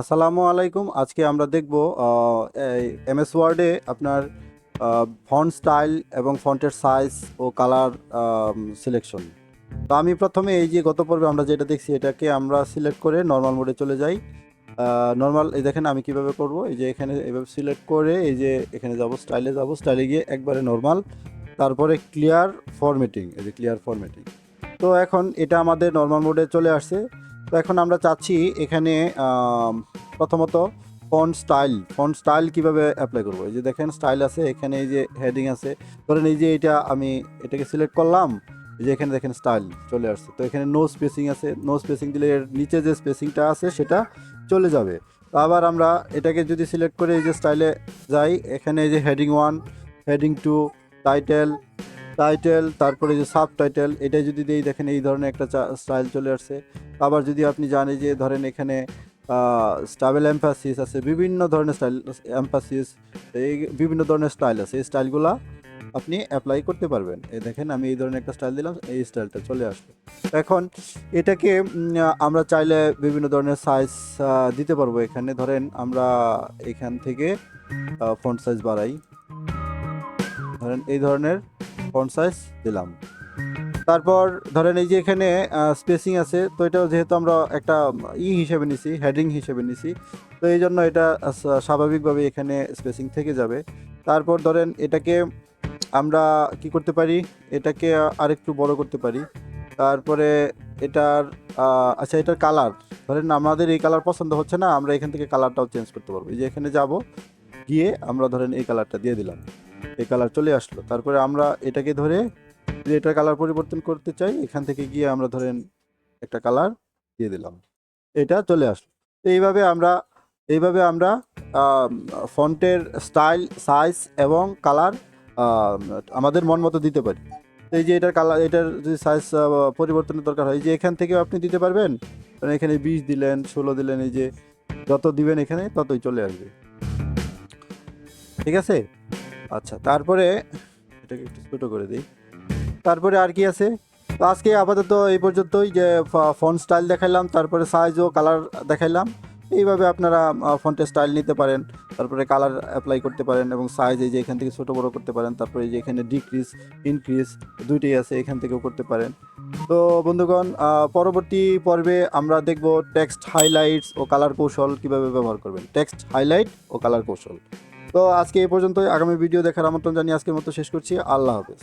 আসসালামু আলাইকুম। আজকে আমরা দেখব এম এস ওয়ার্ডে আপনার ফন্ট স্টাইল এবং ফন্টের সাইজ ও কালার সিলেকশন তো আমি প্রথমে এই যে গত পর্বে আমরা যেটা দেখছি, এটাকে আমরা সিলেক্ট করে নর্মাল মোডে চলে যাই। নর্মাল এই দেখেন আমি কীভাবে করব? এই যে এখানে এভাবে সিলেক্ট করে, এই যে এখানে যাব স্টাইলে যাব স্টাইলে গিয়ে একবারে নর্মাল তারপরে ক্লিয়ার ফরম্যাটিং এই যে ক্লিয়ার ফরম্যাটিং তো এখন এটা আমাদের নর্মাল মোডে চলে আসছে। তো এখন আমরা চাচ্ছি এখানে প্রথমত ফন্ট স্টাইল ফন্ট স্টাইল কীভাবে অ্যাপ্লাই করব? এই যে দেখেন স্টাইল আছে, এখানে এই যে হেডিং আছে। ধরেন এই যে এটা আমি এটাকে সিলেক্ট করলাম যে এখানে দেখেন স্টাইল চলে আসছে। তো এখানে নো স্পেসিং আছে নো স্পেসিং দিলে এর নিচে যে স্পেসিংটা আছে সেটা চলে যাবে। তো আবার আমরা এটাকে যদি সিলেক্ট করে এই যে স্টাইলে যাই, এখানে এই যে heading one heading two title title তারপরে যে সাব টাইটেল এটা যদি দিই, দেখেন এই ধরনের একটা স্টাইল চলে আসছে। আবার যদি আপনি জানেন যে, ধরেন এখানে স্টাবেল এম্পাসিস আছে, বিভিন্ন ধরনের স্টাইল এম্পাসিস এই বিভিন্ন ধরনের স্টাইল আছে, এই স্টাইলগুলো আপনি অ্যাপ্লাই করতে পারবেন। এই দেখেন, আমি এই ধরনের একটা স্টাইল দিলাম, এই স্টাইলটা চলে আসবে এখন, এটাকে আমরা চাইলে বিভিন্ন ধরনের সাইজ দিতে পারব। এখানে ধরেন, আমরা এখান থেকে ফন্ট সাইজ বাড়াই। ধরেন, এই ধরনের সাইজ দিলাম। তারপর ধরেন এই যে এখানে স্পেসিং আছে, তো এটাও যেহেতু আমরা একটা ই হিসেবে নিছি হেডিং হিসেবে নিছি, তো এই জন্য এটা স্বাভাবিকভাবে এখানে স্পেসিং থেকে যাবে। তারপর ধরেন এটাকে আমরা কি করতে পারি? এটাকে আরেকটু বড় করতে পারি। তারপরে এটার আচ্ছা এটার কালার ধরেন আমাদের এই কালার পছন্দ হচ্ছে না, আমরা এখান থেকে কালারটাও চেঞ্জ করতে পারব। এই যে এখানে যাব, গিয়ে আমরা ধরেন এই কালারটা দিয়ে দিলাম। এই কালার চলে আসলো। তারপরে আমরা এটাকে ধরে এটার কালার পরিবর্তন করতে চাই, এখান থেকে গিয়ে আমরা ধরেন একটা কালার দিয়ে দিলাম। এটা চলে আসলো। এইভাবে আমরা এইভাবে আমরা ফন্টের স্টাইল সাইজ এবং কালার আমাদের মন মতো দিতে পারি। এই যে এটার কালার এটার যদি সাইজ পরিবর্তনের দরকার হয়, এই যে এখান থেকেও আপনি দিতে পারবেন। এখানে বিশ দিলেন, ষোলো দিলেন, এই যে যত দিবেন এখানে ততই চলে আসবে। ঠিক আছে? আচ্ছা তারপরে এটাকে একটু ছোটো করে দিই। তারপরে আর কি আছে? তো আজকে আপাতত এই পর্যন্তই যে ফন্ট স্টাইল দেখাইলাম, তারপরে সাইজ ও কালার দেখাইলাম। এইভাবে আপনারা ফন্টের স্টাইল নিতে পারেন, তারপরে কালার অ্যাপ্লাই করতে পারেন এবং সাইজ এই যে এখান থেকে ছোটো বড়ো করতে পারেন, তারপরে যে এখানে ডিক্রিজ ইনক্রিজ দুইটাই আছে, এখান থেকেও করতে পারেন। তো বন্ধুগণ পরবর্তী পর্বে আমরা দেখব টেক্সট হাইলাইটস ও কালার কৌশল কীভাবে ব্যবহার করবেন। টেক্সট হাইলাইট ও কালার কৌশল। তো আজকে এই পর্যন্তই। আগামী ভিডিও দেখার আমন্ত্রণ জানিয়ে আজকের মতো শেষ করছি। আল্লাহ হাফেজ।